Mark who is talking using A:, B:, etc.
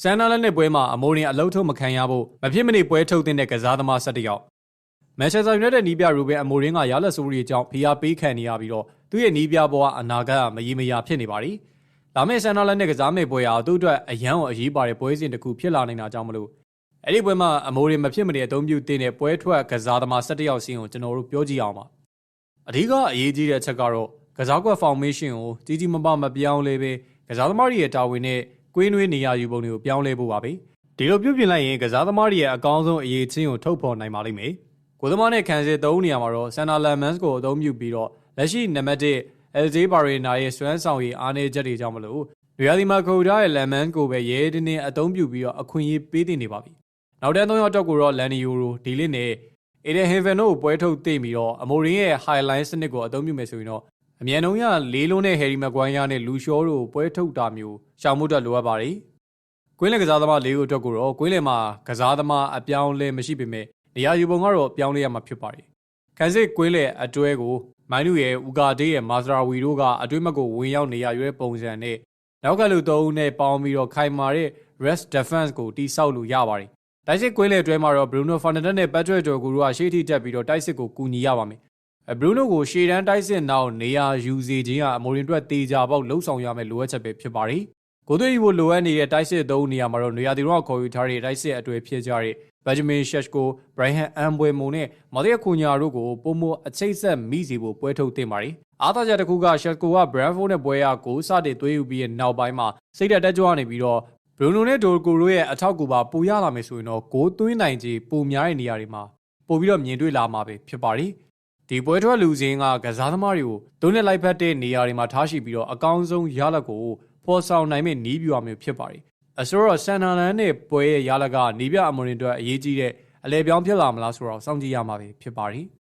A: ဆန်နာလက်နဲ့ပွဲမှာအမိုရင်အလုံးထုံးမခံရဖို့မဖြစ်မနေပွဲထုတ်တဲ့ကစားသမား၁၁ယောက်မန်ချက်စတာယူနိုက်တက်နီးပြရူဘင်အမိုရင်ကရလက်ဆိုးရီအကြောင်းဖိအားပေးခံနေရပြီးတော့သူ့ရဲ့နီးပြဘဝအနာဂတ်ကမရေမရာဖြစ်နေပါသည်။လာမယ့်ဆန်နာလက်နဲ့ကစားမယ့်ပွဲဟာသူ့အတွက်အရန်ကိုအရေးပါတဲ့ပွဲစဉ်တစ်ခုဖြစ်လာနေတာကြောင့်မလို့အဲ့ဒီပွဲမှာအမိုရင်မဖြစ်မနေအသုံးပြုတဲ့ပွဲထွက်ကစားသမား၁၁ယောက်စီကိုကျွန်တော်တို့ပြောကြည့်အောင်ပါ။အဓိကအရေးကြီးတဲ့အချက်ကတော့ကစားကွက်ဖောင်မေးရှင်းကိုကြီးကြီးမားမားမပြောင်းလဲပဲကစားသမားတွေရဲ့တာဝန်နဲ့ ကွေးနွေးနေရယူပုံတွေကိုပြောင်းလဲဖို့ပါပဲဒီလိုပြုပြင်လိုက်ရင်ကစားသမားတွေရဲ့အကောင်းဆုံးအရေးချင်းကိုထုတ်ဖော်နိုင်ပါလိမ့်မယ်ကိုသမားနဲ့ခံစစ်၃နေရာမှာတော့ဆန်နာလန်မန်စ်ကိုအသုံးပြုပြီးတော့လက်ရှိနံပါတ်1အယ်ဂျေဘာရီနာရဲ့စွမ်းဆောင်ရည်အားနည်းချက်တွေကြောင့်မလို့လူရဒီမာကိုဒါရဲ့လန်မန်ကိုပဲရဲတင်းတင်းအသုံးပြုပြီးတော့အခွင့်အရေးပေးတင်နေပါပြီနောက်တန်း၃ယောက်တော့ကိုတော့လန်နီယိုရိုဒီလစ်နဲ့အေဒန်ဟေဗန်တို့ကိုပွဲထုတ်သိပြီးတော့အမိုရင်ရဲ့ highline စနစ်ကိုအသုံးပြုမယ်ဆိုရင်တော့ အမြန်နှုံးရလေးလုံးနဲ့ဟယ်ရီမက်ကွိုင်းယာနဲ့လူရှောတို့ပွဲထုတ်တာမျိုးရှောင်မှုတော့လိုအပ်ပါတယ်။ကွင်းလက်ကစားသမားလေးကိုအတွက်ကိုတော့ကွင်းလယ်မှာကစားသမားအပြောင်းလဲမရှိပေမဲ့နေရာယူပုံကတော့ပြောင်းလဲရမှာဖြစ်ပါတယ်။ကန်စစ်ကွင်းလယ်အတွဲကိုမိုင်းနူရဲ့ဦးကာဒေးရဲ့မာစရာဝီတို့ကအတွဲမကိုဝင်ရောက်နေရရွေးပုံစံနဲ့နောက်ကလူသုံးဦးနဲ့ပေါင်းပြီးတော့ခိုင်မာတဲ့ rest defense ကိုတိစောက်လို့ရပါတယ်။တိုက်စစ်ကွင်းလယ်အတွဲမှာတော့ Bruno Fernandes နဲ့ Patrick Dorgu တို့ကရှေ့ထိတက်ပြီးတော့တိုက်စစ်ကိုကူညီရပါမယ် ဘရူနိုကိုရှေ့တန်းတိုက်စစ်နောက်နေရာယူစီခြင်းကအမိုရင်အတွက်တေချာပေါက်လှုပ်ဆောင်ရမယ့်လိုအပ်ချက်ပဲဖြစ်ပါတယ်။ကိုသွေးယူဖို့လိုအပ်နေတဲ့တိုက်စစ်သုံးနေရာမှာတော့နေရာတီရောခေါ်ယူထားတဲ့တိုက်စစ်အတွေ့ဖြစ်ကြတဲ့ဘက်ဂျမင်ရှက်ကိုဘရိုင်ဟန်အမ်ဘွေမုံနဲ့မော်ဒီယခုညာတို့ကိုပုံမအချိတ်ဆက်မိစီဖို့ပွဲထုတ်တင်ပါတယ်။အားသာချက်တစ်ခုကရှက်ကိုကဘရန်ဖိုးနဲ့ပွဲရကိုစတင်သွေးယူပြီးရဲ့နောက်ပိုင်းမှာစိတ်တက်တက်ကြွနေပြီးတော့ဘရူနိုနဲ့ဒိုကိုတို့ရဲ့အထောက်ကူပါပူရလာမယ်ဆိုရင်တော့ဂိုးသွင်းနိုင်ခြေပိုများတဲ့နေရာတွေမှာပို့ပြီးတော့မြင်တွေ့လာမှာပဲဖြစ်ပါတယ်။ ဒီပွဲထွက်လူစင်းကကစားသမားတွေကိုသုံးနဲ့လိုက်ဖက်တဲ့နေရာတွေမှာထားရှိပြီးတော့အကောင်းဆုံးရလဒ်ကိုဖော်ဆောင်နိုင်မယ့်နီးပြွာမျိုးဖြစ်ပါတယ်။အဆိုတော့ဆန်နာလန်နဲ့ပွဲရဲ့ရလဒ်ကနီးပြအမွန်တွေအတွက်အရေးကြီးတဲ့အလဲပြောင်းဖြစ်လာမလားဆိုတော့စောင့်ကြည့်ရမှာပဲဖြစ်ပါတယ်။